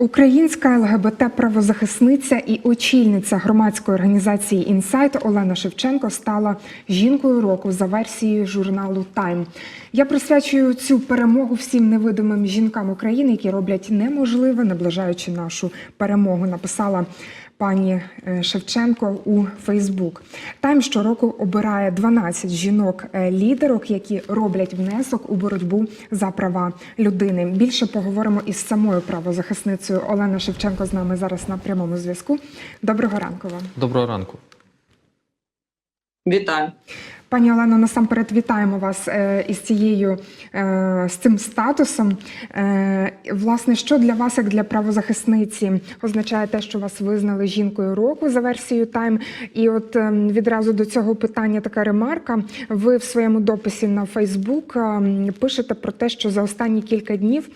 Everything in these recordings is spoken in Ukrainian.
Українська ЛГБТ-правозахисниця і очільниця громадської організації Інсайт Олена Шевченко стала жінкою року за версією журналу Тайм. Я присвячую цю перемогу всім невидимим жінкам України, які роблять неможливе, наближаючи нашу перемогу. Написала пані е, Шевченко у Фейсбук. Тайм щороку обирає 12 жінок-лідерок, які роблять внесок у боротьбу за права людини. Більше поговоримо із самою правозахисницею Олена Шевченко з нами зараз на прямому зв'язку. Доброго ранку вам. Доброго ранку. Вітаю. Пані Олено, насамперед вітаємо вас е, із цією е, з цим статусом. Е, власне, що для вас, як для правозахисниці, означає те, що вас визнали жінкою року за версією Time? І от е, відразу до цього питання така ремарка. Ви в своєму дописі на Фейсбук е, пишете про те, що за останні кілька днів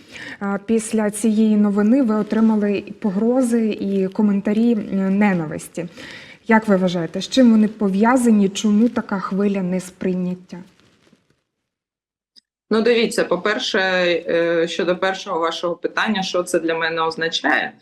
після цієї новини ви отримали погрози і коментарі ненависті. Як ви вважаєте, з чим вони пов'язані? Чому така хвиля несприйняття? Ну, дивіться, по-перше, е, щодо першого вашого питання, що це для мене означає?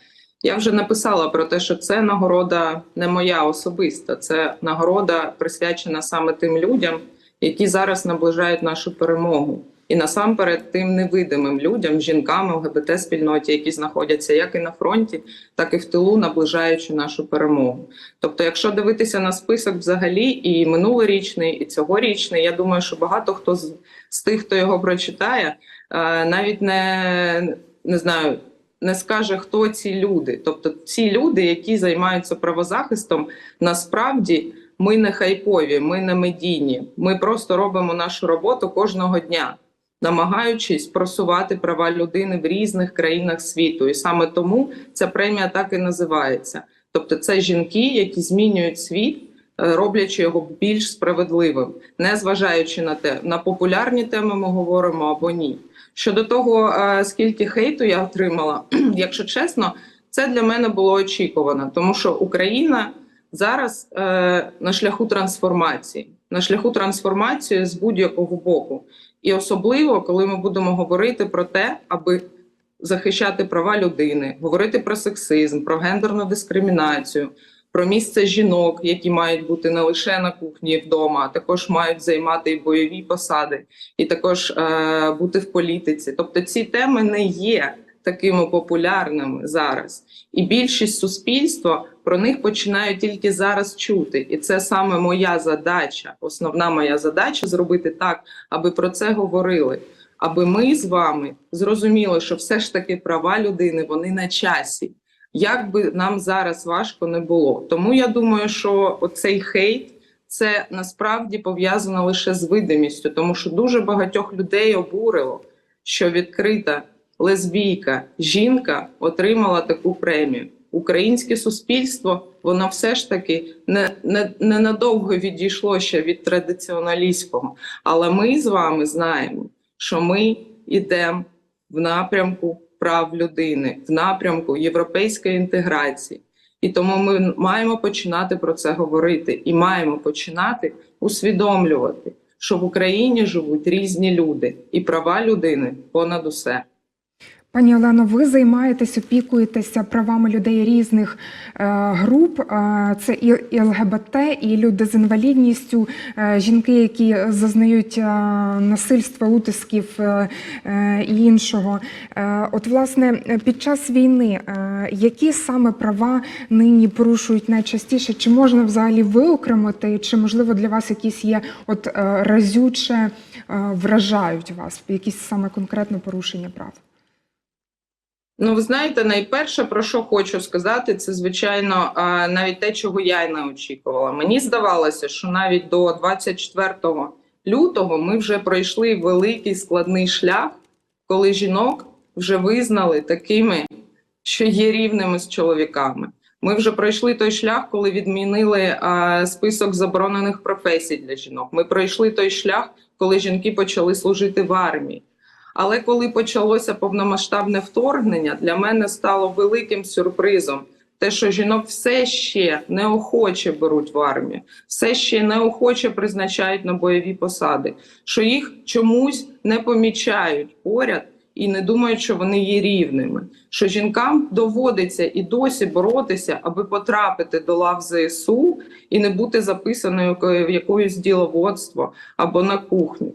Я вже написала про те, що це нагорода не моя особиста, це нагорода присвячена саме тим людям, які зараз наближають нашу перемогу. І насамперед тим невидимим людям, жінкам, ЛГБТ спільноті, які знаходяться як і на фронті, так і в тилу, наближаючи нашу перемогу. Тобто, якщо дивитися на список взагалі, і минулорічний, і цьогорічний, я думаю, що багато хто з, з тих, хто його прочитає, е, навіть не, не знаю. Не скаже, хто ці люди. Тобто, ці люди, які займаються правозахистом, насправді ми не хайпові, ми не медійні. Ми просто робимо нашу роботу кожного дня, намагаючись просувати права людини в різних країнах світу. І саме тому ця премія так і називається. Тобто, це жінки, які змінюють світ, е, роблячи його більш справедливим, не зважаючи на те, на популярні теми ми говоримо або ні. Щодо того, е, скільки хейту я отримала, якщо чесно, це для мене було очікувано, тому що Україна зараз е, на шляху трансформації, на шляху трансформації з будь-якого боку. І особливо, коли ми будемо говорити про те, аби захищати права людини, говорити про сексизм, про гендерну дискримінацію, про місце жінок, які мають бути не лише на кухні вдома, а також мають займати і бойові посади, і також е, бути в політиці. Тобто ці теми не є такими популярними зараз, і більшість суспільства про них починають тільки зараз чути. І це саме моя задача, основна моя задача зробити так, аби про це говорили. Аби ми з вами зрозуміли, що все ж таки права людини вони на часі, як би нам зараз важко не було. Тому я думаю, що оцей хейт це насправді пов'язано лише з видимістю, тому що дуже багатьох людей обурило, що відкрита лесбійка жінка отримала таку премію. Українське суспільство воно все ж таки не, не, не надовго відійшло ще від традиціоналістського. Але ми з вами знаємо, що ми йдемо в напрямку прав людини, в напрямку європейської інтеграції. І тому ми маємо починати про це говорити і маємо починати усвідомлювати, що в Україні живуть різні люди, і права людини понад усе. Пані Олено, ви займаєтесь, опікуєтеся правами людей різних е, груп. Е, це і, ЛГБТ, і люди з інвалідністю, е, жінки, які зазнають насильства, утисків і іншого. От, власне, під час війни, які саме права нині порушують найчастіше? Чи можна взагалі виокремити, чи можливо для вас якісь є от разюче вражають вас, якісь саме конкретно порушення прав? Ну, ви знаєте, найперше, про що хочу сказати, це звичайно навіть те, чого я й не очікувала. Мені здавалося, що навіть до 24 лютого ми вже пройшли великий складний шлях, коли жінок вже визнали такими, що є рівними з чоловіками. Ми вже пройшли той шлях, коли відмінили а, список заборонених професій для жінок. Ми пройшли той шлях, коли жінки почали служити в армії. Але коли почалося повномасштабне вторгнення, для мене стало великим сюрпризом те, що жінок все ще неохоче беруть в армію, все ще неохоче призначають на бойові посади, що їх чомусь не помічають поряд і не думають, що вони є рівними. Що жінкам доводиться і досі боротися, аби потрапити до лав ЗСУ і не бути записаною в якоюсь діловодство або на кухню.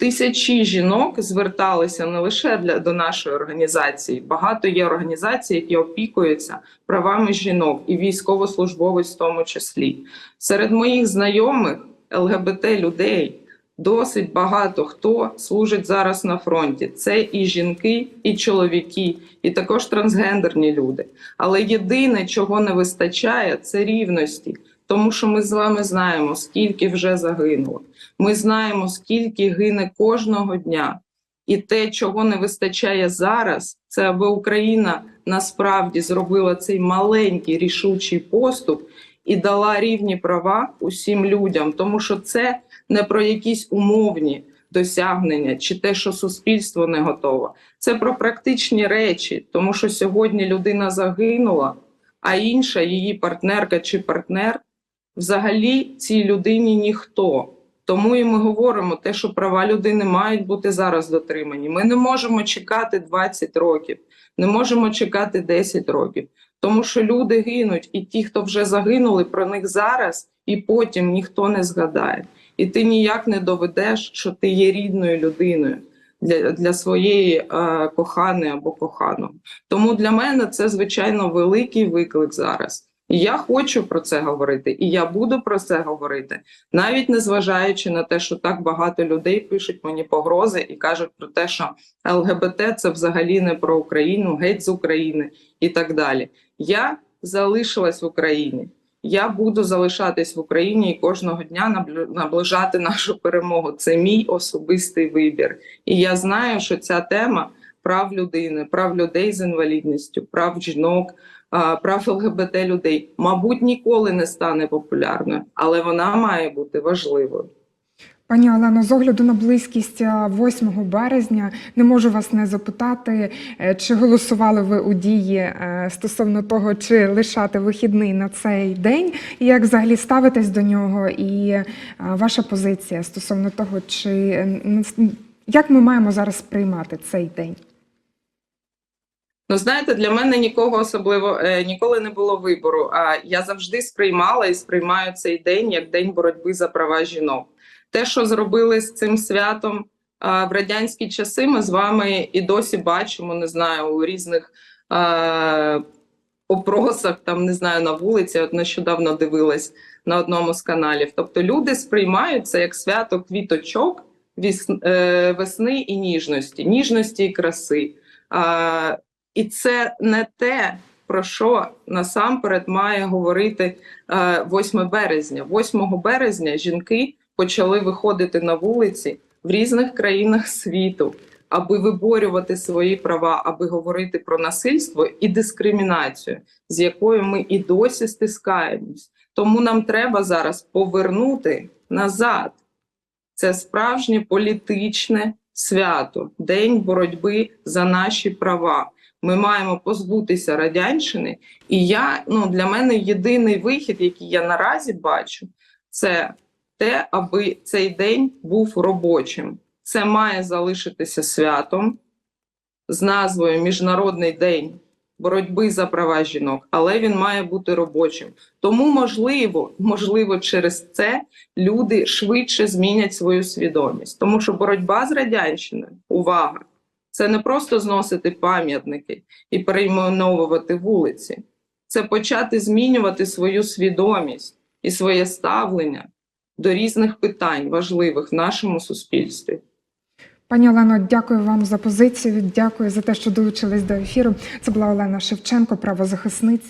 Тисячі жінок зверталися не лише для до нашої організації. Багато є організацій, які опікуються правами жінок і військовослужбовець в тому числі. Серед моїх знайомих ЛГБТ людей досить багато хто служить зараз на фронті. Це і жінки, і чоловіки, і також трансгендерні люди. Але єдине, чого не вистачає, це рівності. Тому що ми з вами знаємо, скільки вже загинуло. Ми знаємо, скільки гине кожного дня. І те, чого не вистачає зараз, це аби Україна насправді зробила цей маленький рішучий поступ і дала рівні права усім людям, тому що це не про якісь умовні досягнення чи те, що суспільство не готове. Це про практичні речі, тому що сьогодні людина загинула, а інша її партнерка чи партнер взагалі цій людині ніхто. Тому і ми говоримо те, що права людини мають бути зараз дотримані. Ми не можемо чекати 20 років, не можемо чекати 10 років, тому що люди гинуть, і ті, хто вже загинули, про них зараз і потім ніхто не згадає. І ти ніяк не доведеш, що ти є рідною людиною для, для своєї е, коханої або коханого. Тому для мене це звичайно великий виклик зараз. Я хочу про це говорити, і я буду про це говорити, навіть незважаючи на те, що так багато людей пишуть мені погрози і кажуть про те, що ЛГБТ це взагалі не про Україну, геть з України і так далі. Я залишилась в Україні. Я буду залишатись в Україні і кожного дня наближати нашу перемогу. Це мій особистий вибір. І я знаю, що ця тема прав людини, прав людей з інвалідністю, прав жінок, прав ЛГБТ людей, мабуть, ніколи не стане популярною, але вона має бути важливою. Пані Олено, з огляду на близькість а, 8 березня не можу вас не запитати, е, чи голосували ви у дії е, стосовно того, чи лишати вихідний на цей день, і як взагалі ставитесь до нього, і е, ваша позиція стосовно того, чи як ми маємо зараз сприймати цей день? Ну, знаєте, для мене нікого особливо е, ніколи не було вибору. А я завжди сприймала і сприймаю цей день як день боротьби за права жінок. Те, що зробили з цим святом а, в радянські часи, ми з вами і досі бачимо, не знаю, у різних а, опросах, там не знаю, на вулиці. От нещодавно дивилась на одному з каналів. Тобто люди сприймають це як свято квіточок, е, весни і ніжності, ніжності і краси. А, і це не те, про що насамперед має говорити е, 8 березня. 8 березня жінки почали виходити на вулиці в різних країнах світу, аби виборювати свої права, аби говорити про насильство і дискримінацію, з якою ми і досі стискаємось. Тому нам треба зараз повернути назад. Це справжнє політичне свято, день боротьби за наші права. Ми маємо позбутися радянщини, і я ну для мене єдиний вихід, який я наразі бачу, це те, аби цей день був робочим. Це має залишитися святом з назвою Міжнародний день боротьби за права жінок, але він має бути робочим. Тому, можливо, можливо, через це люди швидше змінять свою свідомість, тому що боротьба з радянщиною, увага, це не просто зносити пам'ятники і перейменовувати вулиці, це почати змінювати свою свідомість і своє ставлення до різних питань важливих в нашому суспільстві. Пані Олено, дякую вам за позицію. Дякую за те, що долучились до ефіру. Це була Олена Шевченко, правозахисниця.